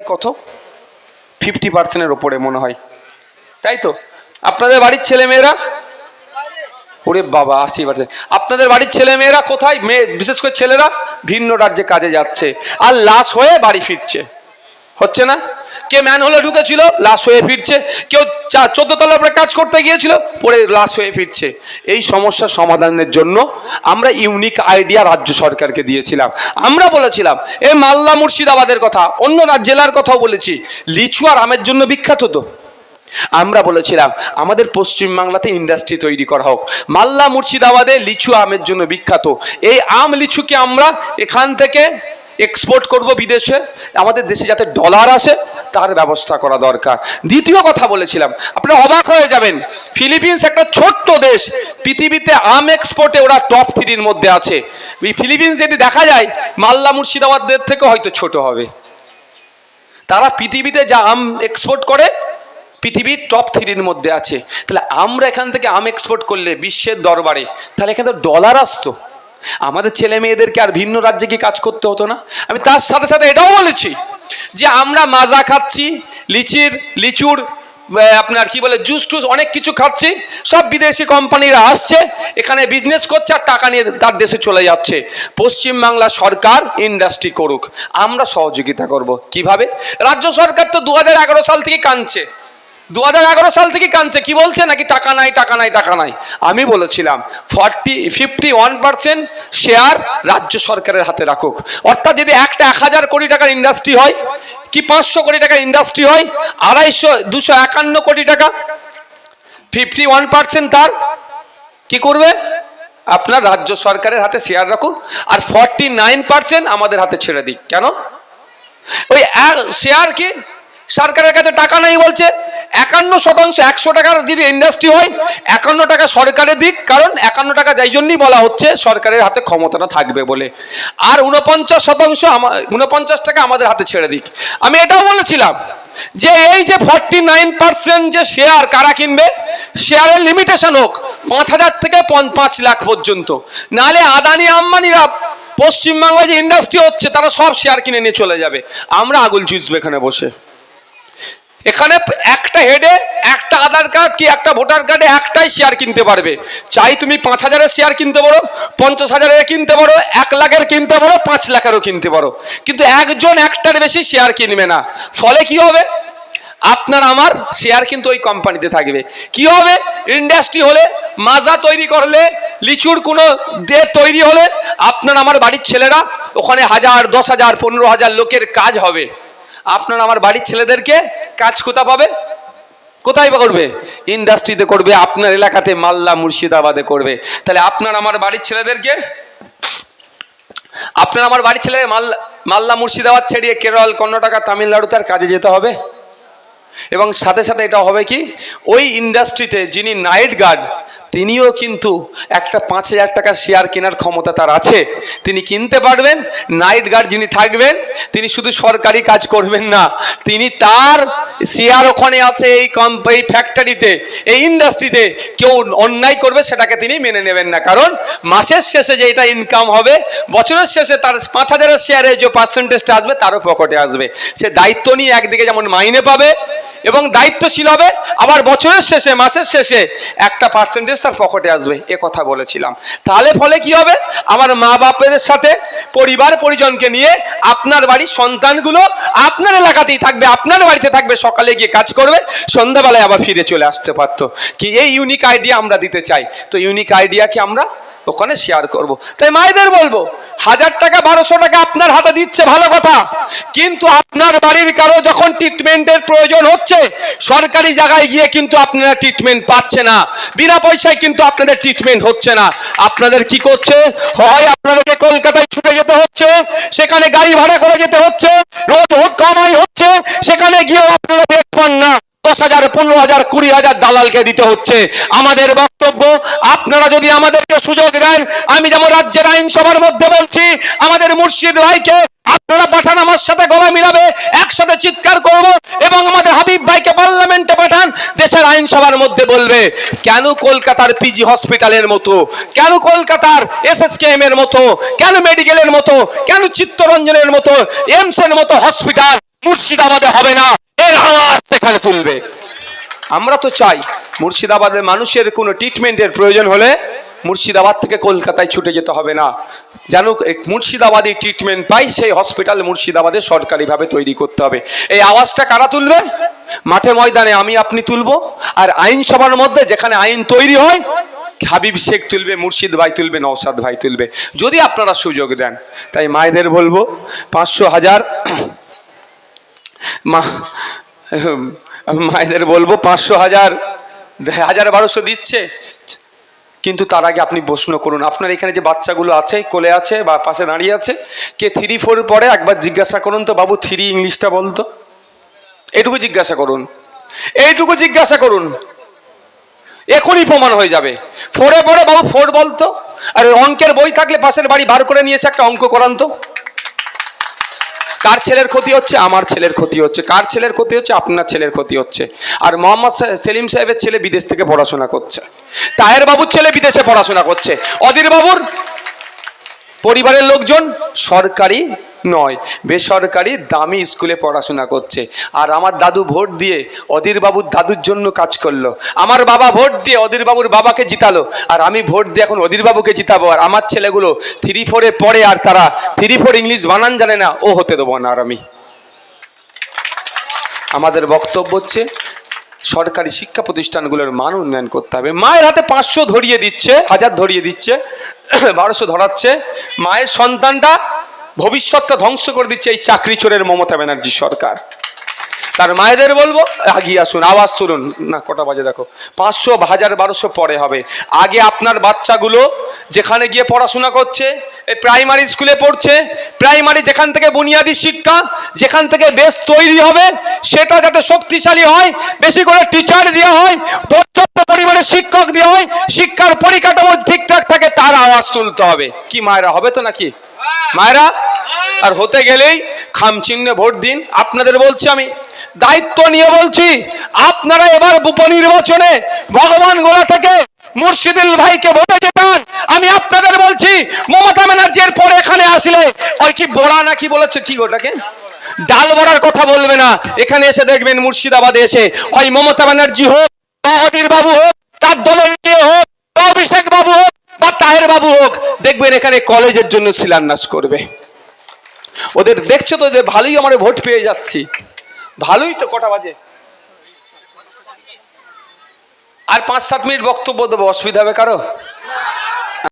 কত? ফিফটি পার্সেন্টের ওপরে মনে হয়। তাই তো? আপনাদের বাড়ির ছেলে মেয়েরা ওরে বাবা আশি পার্সেন্ট আপনাদের বাড়ির ছেলে মেয়েরা কোথায়? মেয়ে, বিশেষ করে ছেলেরা ভিন্ন রাজ্যে কাজে যাচ্ছে। আর লাশ হয়ে বাড়ি ফিরছে। হচ্ছে না? কে ম্যান হলে ঢুকেছিল, লাশ হয়ে ফিরছে। কেউ চোদ্দ তলা উপরে কাজ করতে গিয়েছিল, পরে লাশ হয়ে ফিরছে। এই সমস্যার সমাধানের জন্য আমরা ইউনিক আইডিয়া রাজ্য সরকারকে দিয়েছিলাম। আমরা বলেছিলাম এই মালদা মুর্শিদাবাদের কথা, অন্য জেলার কথাও বলেছি। লিচু আর আমের জন্য বিখ্যাত তো। আমরা বলেছিলাম, আমাদের পশ্চিমবাংলাতে ইন্ডাস্ট্রি তৈরি করা হোক। মালদা মুর্শিদাবাদে লিচু আমের জন্য বিখ্যাত। এই আম লিচুকে আমরা এখান থেকে এক্সপোর্ট করব বিদেশে। আমাদের দেশে যাতে ডলার আসে, তার ব্যবস্থা করা দরকার। দ্বিতীয় কথা বলেছিলাম, আপনারা অবাক হয়ে যাবেন, ফিলিপিন্স একটা ছোট্ট দেশ। পৃথিবীতে আম এক্সপোর্টে ওরা টপ থ্রির মধ্যে আছে। এই ফিলিপিন্স যদি দেখা যায়, মালদা, মুর্শিদাবাদের থেকে হয়তো ছোট হবে। তারা পৃথিবীতে যা আম এক্সপোর্ট করে, পৃথিবীর টপ থ্রির মধ্যে আছে। তাহলে আমরা এখান থেকে আম এক্সপোর্ট করলে বিশ্বের দরবারে, তাহলে এখানে ডলার আসতো। আমাদের ছেলে মেয়েদেরকে আর ভিন্ন রাজ্যে কি কাজ করতে হতো না। আমি তার সাথে সাথে এটাও বলেছি যে আমরা মাজা খাচ্ছি, লিচির, লিচুর আপনার কি বলে, জুস টুস অনেক কিছু খাচ্ছি, সব বিদেশি কোম্পানিরা আসছে, এখানে বিজনেস করছে আর টাকা নিয়ে তার দেশে চলে যাচ্ছে। পশ্চিমবাংলা সরকার ইন্ডাস্ট্রি করুক। আমরা সহযোগিতা করব। কীভাবে? রাজ্য সরকার তো দু হাজার এগারো সাল থেকে কাঁদছে। দু হাজার এগারো সাল থেকে কাঁদছে। কি বলছে? নাকি টাকা নাই টাকা নাই টাকা নাই। আমি বলেছিলাম, forty, fifty one percent share রাজ্য সরকারের হাতে রাখুক। অর্থাৎ যদি একটা এক হাজার কোটি টাকার ইন্ডাস্ট্রি হয়, কি পাঁচশো কোটি টাকার ইন্ডাস্ট্রি হয়? আড়াইশো, দুশো একান্ন কোটি টাকা। ফিফটি ওয়ান পার্সেন্ট তার। কি করবে? আপনার রাজ্য সরকারের হাতে শেয়ার রাখুন। আর ফর্টি নাইন পার্সেন্ট আমাদের হাতে ছেড়ে দিক। কেন? ওই শেয়ার কি? সরকারের কাছে টাকা নেই বলছে। একান্ন শতাংশ একশো টাকার যদি ইন্ডাস্ট্রি হয়, একান্ন টাকা সরকারের দিক, কারণ একান্ন টাকা যাই জন্যই বলা হচ্ছে, সরকারের হাতে ক্ষমতাটা থাকবে বলে। আর উনপঞ্চাশ শতাংশ আমা- উনপঞ্চাশ টাকা আমাদের হাতে ছেড়ে দিক। আমি এটাও বলেছিলাম যে এই যে ফর্টি নাইন পার্সেন্ট যে শেয়ার কারা কিনবে শেয়ারের লিমিটেশন হোক, পাঁচ হাজার থেকে পাঁচ লাখ পর্যন্ত। নালে আদানি আম্বানিরা পশ্চিমবাংলায় যে ইন্ডাস্ট্রি হচ্ছে, তারা সব শেয়ার কিনে নিয়ে চলে যাবে। আমরা আগুল চুষবো এখানে বসে। এখানে একটা হেডে একটা আধার কার্ড কি একটা ভোটার কার্ডে একটাই শেয়ার কিনতে পারবে। চাই তুমি পাঁচ হাজারের শেয়ার কিনতে পারো, পঞ্চাশ হাজারের কিনতে পারো, এক লাখের কিনতে পারো, পাঁচ লাখেরও কিনতে পারো। কিন্তু একজন একটার বেশি শেয়ার কিনবে না। ফলে কি হবে? আপনার আমার শেয়ার কিন্তু ওই কোম্পানিতে থাকবে। কি হবে? ইন্ডাস্ট্রি হলে, মাজা তৈরি করলে, লিচুর কোনো দে তৈরি হলে, আপনার আমার বাড়ির ছেলেরা ওখানে হাজার, দশ হাজার, পনেরো হাজার লোকের কাজ হবে। আপনার আমার বাড়ির ছেলেদেরকে কাজ কোথা পাবে? কোথায় করবে? ইন্ডাস্ট্রিতে করবে, আপনার এলাকাতে মাল্লা মুর্শিদাবাদে করবে। তাহলে আপনার আমার বাড়ির ছেলেদেরকে? আপনার আমার বাড়ির ছেলে মাল্লা মাল্লা মুর্শিদাবাদ ছেড়িয়ে কেরল, কর্ণাটকা, তামিলনাড়ুতে আর কাজে যেতে হবে? এবং সাথে সাথে এটা হবে কি? ওই ইন্ডাস্ট্রিতে যিনি নাইট গার্ড তিনিও কিন্তু একটা পাঁচ হাজার টাকার শেয়ার কেনার ক্ষমতা তার আছে। তিনি কিনতে পারবেন নাইট গার্ড যিনি থাকবেন, তিনি শুধু সরকারি কাজ করবেন না, তিনি তার শেয়ার ওখানে আছে এই এই ফ্যাক্টরিতে এই ইন্ডাস্ট্রিতে কেউ অন্যায় করবে সেটাকে তিনি মেনে নেবেন না। কারণ মাসের শেষে যে এটা ইনকাম হবে, বছরের শেষে তার পাঁচ হাজারের শেয়ারে যে পার্সেন্টেজটা আসবে, তারও পকেটে আসবে। সে দায়িত্ব নিয়ে একদিকে যেমন মাইনে পাবে এবং দায়িত্বশীল হবে। আবার বছরের শেষে, মাসের শেষে একটা পার্সেন্টেজ তার পকেটে আসবে, এ কথা বলেছিলাম। তাহলে ফলে কি হবে? আমার মা বাপের সাথে পরিবার পরিজনকে নিয়ে আপনার বাড়ির সন্তানগুলো আপনার এলাকাতেই থাকবে, আপনার বাড়িতে থাকবে, সকালে গিয়ে কাজ করবে, সন্ধ্যাবেলায় আবার ফিরে চলে আসতে পারতো। কি এই ইউনিক আইডিয়া আমরা দিতে চাই? তো ইউনিক আইডিয়াকে আমরা ওখানে শেয়ার করব। তাই মায়েদের বলব, হাজার টাকা, বারোশো টাকা আপনার হাতে দিচ্ছে, ভালো কথা। কিন্তু আপনার বাড়ির কারও যখন ট্রিটমেন্টের প্রয়োজন হচ্ছে, সরকারি জায়গায় গিয়ে কিন্তু আপনারা ট্রিটমেন্ট পাচ্ছে না। বিনা পয়সায় কিন্তু আপনাদের ট্রিটমেন্ট হচ্ছে না। আপনাদের কি করছে? হয় আপনাদেরকে কলকাতায় ছুটে যেতে হচ্ছে, সেখানে গাড়ি ভাড়া করে যেতে হচ্ছে, রোজ হোক কামাই হচ্ছে, সেখানে গিয়েও আপনারা বেগ পান না দশ হাজার, পনেরো হাজার, কুড়ি হাজার দালালকে দিতে হচ্ছে। আমাদের বক্তব্য, আপনারা যদি আমাদেরকে সুযোগ দেন, আমি যেমন রাজ্যের আইনসভার মধ্যে বলছি, আমাদের মুর্শিদ ভাইকে আপনারা পাঠান, আমার সাথে গলা মিলাবে, একসাথে চিৎকার করব এবং আমাদের হাবিব ভাইকে পার্লামেন্টে পাঠান, দেশের আইনসভার মধ্যে বলবে, কেন কলকাতার পিজি হসপিটালের মতো? কেন কলকাতার এসএসকেএম এর মতো? কেন মেডিকেলের মতো? কেন চিত্তরঞ্জনের মতো? এমস এর মতো হসপিটাল মুর্শিদাবাদে হবে না। এর আওয়াজ সেখানে তুলবে। আমরা তো চাই মুর্শিদাবাদের মানুষের কোনো ট্রিটমেন্টের প্রয়োজন হলে মুর্শিদাবাদ থেকে কলকাতায় ছুটে যেতে হবে না। যেন মুর্শিদাবাদে ট্রিটমেন্ট পাই, সেই হসপিটাল মুর্শিদাবাদে সরকারিভাবে তৈরি করতে হবে। এই আওয়াজটা কারা তুলবে? মাঠে ময়দানে আমি, আপনি তুলব। আর আইনসভার মধ্যে যেখানে আইন তৈরি হয়, হাবিব শেখ তুলবে, মুর্শিদ ভাই তুলবে নওসাদ ভাই তুলবে। যদি আপনারা সুযোগ দেন, তাই মায়েদের বলব, পাঁচশো হাজার মা মায়েদের বলব পাঁচশো হাজার হাজার বারোশো দিচ্ছে। কিন্তু তার আগে আপনি প্রশ্ন করুন, আপনার এখানে যে বাচ্চাগুলো আছে, কোলে আছে বা পাশে দাঁড়িয়ে আছে, কে থ্রি ফোর পরে একবার জিজ্ঞাসা করুন তো, বাবু থ্রি ইংলিশটা বলতো। এটুকু জিজ্ঞাসা করুন এইটুকু জিজ্ঞাসা করুন। এখনই প্রমাণ হয়ে যাবে। ফোরে পরে বাবু ফোর বলতো। আর অঙ্কের বই থাকলে পাশের বাড়ি বার করে নিয়েছে একটা অঙ্ক করান তো। কার ছেলের ক্ষতি হচ্ছে? আমার ছেলের ক্ষতি হচ্ছে। কার ছেলের ক্ষতি হচ্ছে? আপনার ছেলের ক্ষতি হচ্ছে। আর মোহাম্মদ সেলিম সাহেবের ছেলে বিদেশ থেকে পড়াশোনা করছে। তাহের বাবুর ছেলে বিদেশে পড়াশোনা করছে। অধীর বাবুর পরিবারের লোকজন সরকারি নয়, বেসরকারি দামি স্কুলে পড়াশোনা করছে। আর আমার দাদু ভোট দিয়ে অধীর বাবুর দাদুর জন্য কাজ করল। আমার বাবা ভোট দিয়ে অধীর বাবুর বাবাকে জিতালো। আর আমি ভোট দিয়ে এখন অধীর বাবুকে জিতাবো। আর আমার ছেলেগুলো থ্রি ফোরে পড়ে আর তারা থ্রি ফোর ইংলিশ বানান জানে না, ও হতে দেবো না আর আমি। আমাদের বক্তব্য হচ্ছে সরকারি শিক্ষা প্রতিষ্ঠানগুলোর মান উন্নয়ন করতে হবে। মায়ের হাতে পাঁচশো ধরিয়ে দিচ্ছে, হাজার ধরিয়ে দিচ্ছে, বারোশো ধরাচ্ছে। মায়ের সন্তানটা ভবিষ্যৎটা ধ্বংস করে দিচ্ছে এই চাকরি চোরের মমতা ব্যানার্জি সরকার। তার মায়েদের বলব আগিয়ে আসুন, আওয়াজ শুনুন না, কটা বাজে দেখো। পাঁচশো হাজার বারোশো পরে হবে। আগে আপনার বাচ্চাগুলো যেখানে গিয়ে পড়াশোনা করছে প্রাইমারি স্কুলে পড়ছে, প্রাইমারি যেখান থেকে বুনিয়াদী শিক্ষা, যেখান থেকে বেশ তৈরি হবে, সেটা যাতে শক্তিশালী হয়, বেশি করে টিচার দেওয়া হয়, পর্যাপ্ত পরিমাণে শিক্ষক দেওয়া হয়, শিক্ষার পরিকাঠামো ঠিকঠাক থাকে, তার আওয়াজ তুলতে হবে। কি, মায়েরা হবে তো নাকি? মায়েরা? আর হতে গেলেই খামচিহ্নে ভোট দিন। আপনাদের বলছি আমি, দায়িত্ব নিয়ে বলছি, আপনারা এবার উপনির্বাচনে ভগবান গোলা থেকে মুর্শিদুল ভাইকে ভোটে যেতান আমি আপনাদের বলছি, মমতা ব্যানার্জির পরে এখানে আসলে, ওই কি বড়া নাকি বলেছে? কি ওটাকে? ডাল বড়ার কথা বলবে না। এখানে এসে দেখবেন মুর্শিদাবাদে এসে হয় মমতা ব্যানার্জি হোক, বা বাবু হোক, তার দলের হোক অভিষেক বাবু হোক, বা তাহের বাবু হোক, দেখবেন এখানে কলেজের জন্য শিলান্যাস করবে। ওদের দেখছ তো যে ভালোই আমার ভোট পেয়ে যাচ্ছি। ভালোই তো কটা বাজে। আর পাঁচ সাত মিনিট বক্তব্য দেবো, অসুবিধা হবে কারও?